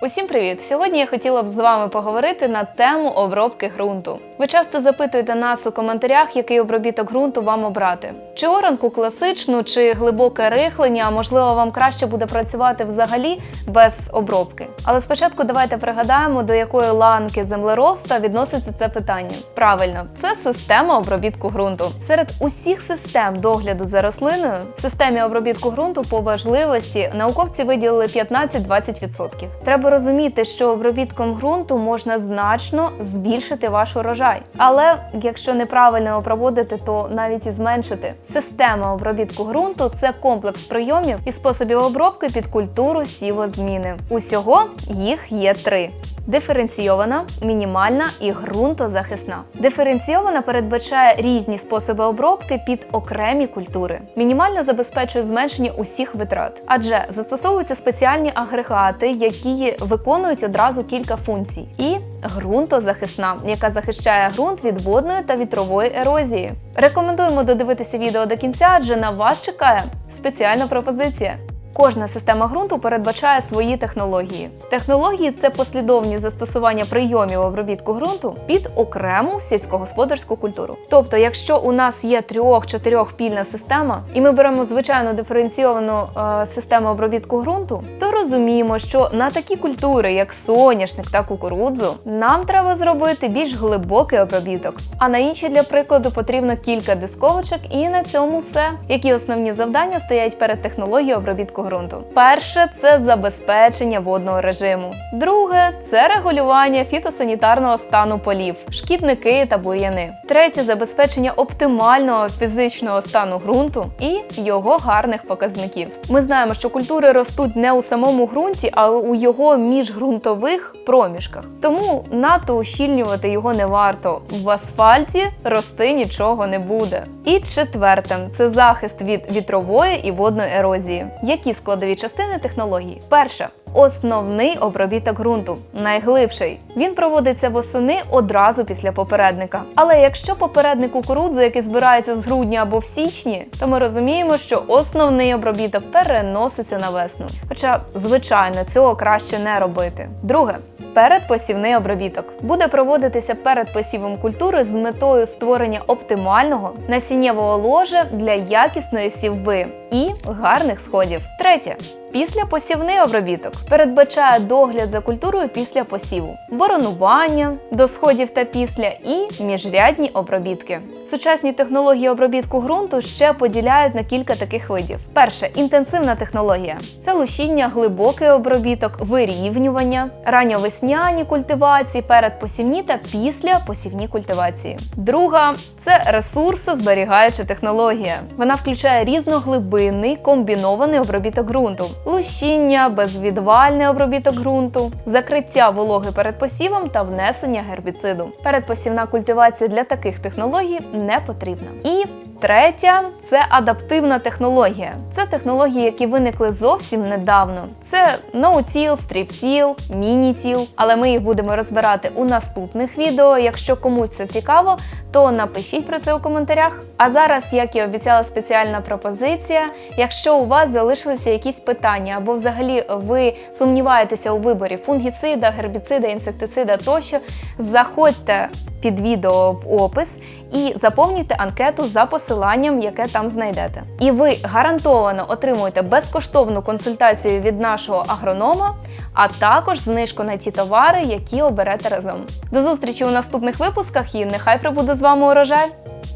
Усім привіт! Сьогодні я хотіла б з вами поговорити на тему обробки ґрунту. Ви часто запитуєте нас у коментарях, який обробіток ґрунту вам обрати: чи оранку класичну, чи глибоке рихлення, а можливо, вам краще буде працювати взагалі без обробки. Але спочатку давайте пригадаємо, до якої ланки землеробства відноситься це питання. Правильно, це система обробітку ґрунту. Серед усіх систем догляду за рослиною, системі обробітку ґрунту по важливості науковці виділили 15-20%. Треба розуміти, що обробітком ґрунту можна значно збільшити ваш урожай. Але якщо неправильно проводити, то навіть і зменшити. Система обробітку ґрунту це комплекс прийомів і способів обробки під культуру сівозміни. Усього їх є три. Диференційована, мінімальна і ґрунтозахисна. Диференційована передбачає різні способи обробки під окремі культури. Мінімальна забезпечує зменшення усіх витрат, адже застосовуються спеціальні агрегати, які виконують одразу кілька функцій. І ґрунтозахисна, яка захищає ґрунт від водної та вітрової ерозії. Рекомендуємо додивитися відео до кінця, адже на вас чекає спеціальна пропозиція. Кожна система ґрунту передбачає свої технології. Технології це послідовні застосування прийомів обробітку ґрунту під окрему сільськогосподарську культуру. Тобто, якщо у нас є трьох-чотирьох пільна система, і ми беремо звичайну диференційовану е, систему обробітку ґрунту, то розуміємо, що на такі культури, як соняшник та кукурудзу, нам треба зробити більш глибокий обробіток. А на інші для прикладу потрібно кілька дисковочок, і на цьому все. Які основні завдання стоять перед технологією обробітку ґрунту? Перше це забезпечення водного режиму. Друге це регулювання фітосанітарного стану полів, шкідники та бур'яни. Третє забезпечення оптимального фізичного стану ґрунту і його гарних показників. Ми знаємо, що культури ростуть не у самому ґрунті, а у його міжґрунтових проміжках. Тому надто ущільнювати його не варто. В асфальті рости нічого не буде. І четверте це захист від вітрової і водної ерозії. Які складові частини технології? Перше. Основний обробіток ґрунту найглибший. Він проводиться восени одразу після попередника. Але якщо попередник кукурудзи, який збирається з грудня або в січні, то ми розуміємо, що основний обробіток переноситься на весну. Хоча, звичайно, цього краще не робити. Друге. Передпосівний обробіток буде проводитися перед посівом культури з метою створення оптимального насіннєвого ложа для якісної сівби і гарних сходів. Третє. Післяпосівний обробіток передбачає догляд за культурою після посіву, боронування до сходів та після і міжрядні обробітки. Сучасні технології обробітку ґрунту ще поділяють на кілька таких видів. Перше інтенсивна технологія це лущіння, глибокий обробіток, вирівнювання, ранньовесняні культивації, передпосівні та післяпосівні культивації. Друга це ресурсозберігаюча технологія. Вона включає різноглибинний комбінований обробіток ґрунту лущіння, безвідвальний обробіток ґрунту, закриття вологи перед посівом та внесення гербіциду. Передпосівна культивація для таких технологій не потрібна. І Третя це адаптивна технологія. Це технології, які виникли зовсім недавно. Це ноутіл, стріптіл, мінітіл. Але ми їх будемо розбирати у наступних відео. Якщо комусь це цікаво, то напишіть про це у коментарях. А зараз, як і обіцяла спеціальна пропозиція, якщо у вас залишилися якісь питання, або взагалі ви сумніваєтеся у виборі фунгіцида, гербіцида, інсектицида тощо, заходьте під відео в опис і заповнюйте анкету за посиланням, яке там знайдете. І ви гарантовано отримуєте безкоштовну консультацію від нашого агронома, а також знижку на ті товари, які оберете разом. До зустрічі у наступних випусках і нехай прибуде з вами урожай.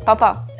Па-па!